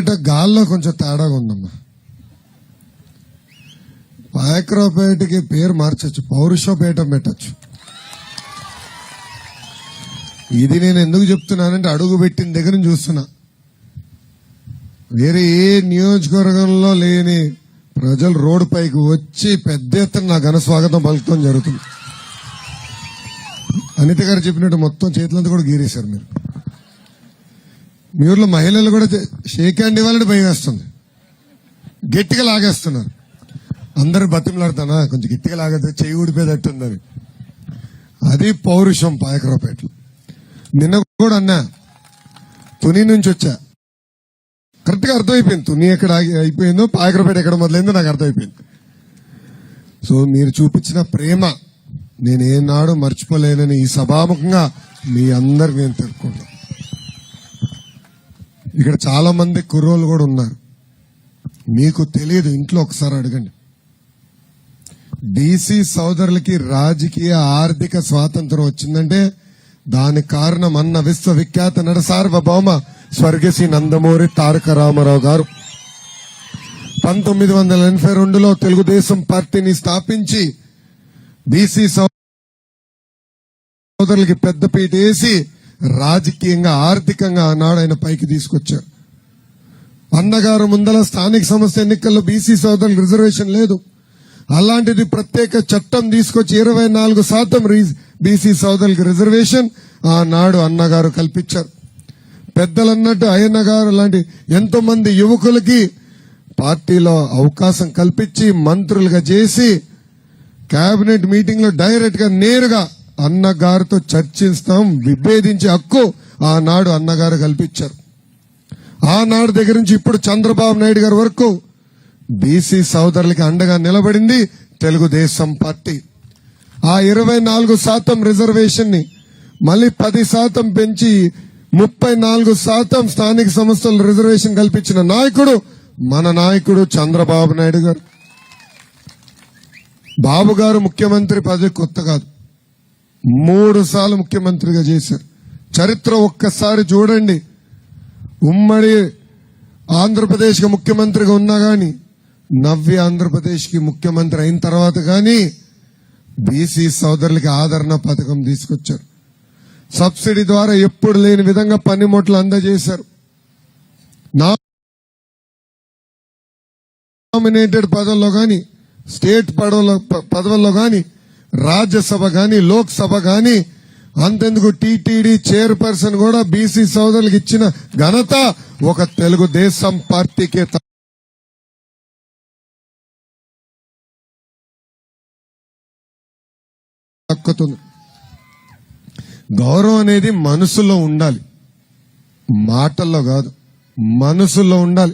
గాల్లో కొంచెం తేడాగా ఉందమ్మా. పాయక్రోపేటకి పేరు మార్చచ్చు పౌరుషపేట పెట్టచ్చు. ఇది నేను ఎందుకు చెప్తున్నానంటే అడుగు పెట్టిన దగ్గర నుంచి చూస్తున్నా. వేరే ఏ నియోజకవర్గంలో లేని ప్రజలు రోడ్డు పైకి వచ్చి పెద్ద ఎత్తున నా ఘన స్వాగతం పలుకుతాం జరుగుతుంది. అనిత గారు చెప్పినట్టు మొత్తం చేతులంతా కూడా గీరేశారు మీరు. మీ ఊర్లో మహిళలు కూడా షేక్ హ్యాండ్ ఇవ్వాలని భయం వేస్తుంది. గట్టిగా లాగేస్తున్నారు. అందరు బతిమలాడుతానా కొంచెం గట్టిగా లాగేస్తే చెయ్యి ఊడిపోయేటట్టుందని అది పౌరుషం పాయకరావుపేటలో. నిన్న కూడా అన్నా తుని నుంచి వచ్చా. కరెక్ట్గా అర్థమైపోయింది. తుని ఎక్కడ ఆగి- అయిపోయిందో పాయకరావుపేట ఎక్కడ మొదలైందో నాకు అర్థమైపోయింది. సో మీరు చూపించిన ప్రేమ నేనేనాడు మర్చిపోలేనని ఈ సభాముఖంగా మీ అందరికి నేను తెలుపుకుంటాను ఇక్కడ చాలా మంది కుర్రోళ్ళు కూడా ఉన్నారు. మీకు తెలియదు ఇంట్లో ఒకసారి అడగండి. బీసీ సోదరులకి రాజకీయ ఆర్థిక స్వాతంత్రం వచ్చిందంటే దానికి కారణం అన్న విశ్వవిఖ్యాత నడ సార్వభౌమ స్వర్గశ్రీ నందమూరి తారక రామారావు గారు. పంతొమ్మిది వందల ఎనభై రెండులో తెలుగుదేశం పార్టీని స్థాపించి బీసీ సోదరులకి పెద్దపీట వేసి రాజకీయంగా ఆర్థికంగా ఆనాడు ఆయన పైకి తీసుకొచ్చారు అన్నగారు ముందల స్థానిక సంస్థ ఎన్నికల్లో బీసీ సోదరులు రిజర్వేషన్ లేదు. అలాంటిది ప్రత్యేక చట్టం తీసుకొచ్చి ఇరవై నాలుగు శాతం బీసీ సోదరులకు రిజర్వేషన్ ఆనాడు అన్నగారు కల్పించారు. పెద్దలన్నట్టు అయ్యన్న గారు లాంటి ఎంతో మంది యువకులకి పార్టీలో అవకాశం కల్పించి మంత్రులుగా చేసి కేబినెట్ మీటింగ్లో డైరెక్ట్గా నేరుగా అన్నగారితో చర్చిస్తాం విభేదించే హక్కు ఆనాడు అన్నగారు కల్పించారు. ఆనాడు దగ్గర నుంచి ఇప్పుడు చంద్రబాబు నాయుడు గారి వరకు బీసీ సోదరులకి అండగా నిలబడింది తెలుగుదేశం పార్టీ. ఆ ఇరవై నాలుగు శాతం రిజర్వేషన్ని మళ్ళీ పది శాతం పెంచి ముప్పై నాలుగు శాతం స్థానిక సంస్థల రిజర్వేషన్ కల్పించిన నాయకుడు మన నాయకుడు చంద్రబాబు నాయుడు గారు. బాబు గారు ముఖ్యమంత్రి పదవి కొత్త కాదు. మూడు సార్లు ముఖ్యమంత్రిగా చేశారు. చరిత్ర ఒక్కసారి చూడండి. ఉమ్మడి ఆంధ్రప్రదేశ్కి ముఖ్యమంత్రిగా ఉన్నా గాని నవ్య ఆంధ్రప్రదేశ్కి ముఖ్యమంత్రి అయిన తర్వాత కానీ బీసీ సోదరులకి ఆదరణ పథకం తీసుకొచ్చారు. సబ్సిడీ ద్వారా ఎప్పుడు లేని విధంగా పనిముట్లు అందజేశారు. నామినేటెడ్ పదవుల్లో కానీ స్టేట్ పదవుల్లో పదవుల్లో కానీ రాజ్యసభ గాని లోక్సభ గాని అంతెందుకు టీటీడీ చైర్పర్సన్ కూడా బీసీ సోదరులకు ఇచ్చిన ఘనత ఒక తెలుగుదేశం పార్టీకే తక్కుతుంది. గౌరవం అనేది మనసులో ఉండాలి. మాటల్లో కాదు మనసులో ఉండాలి.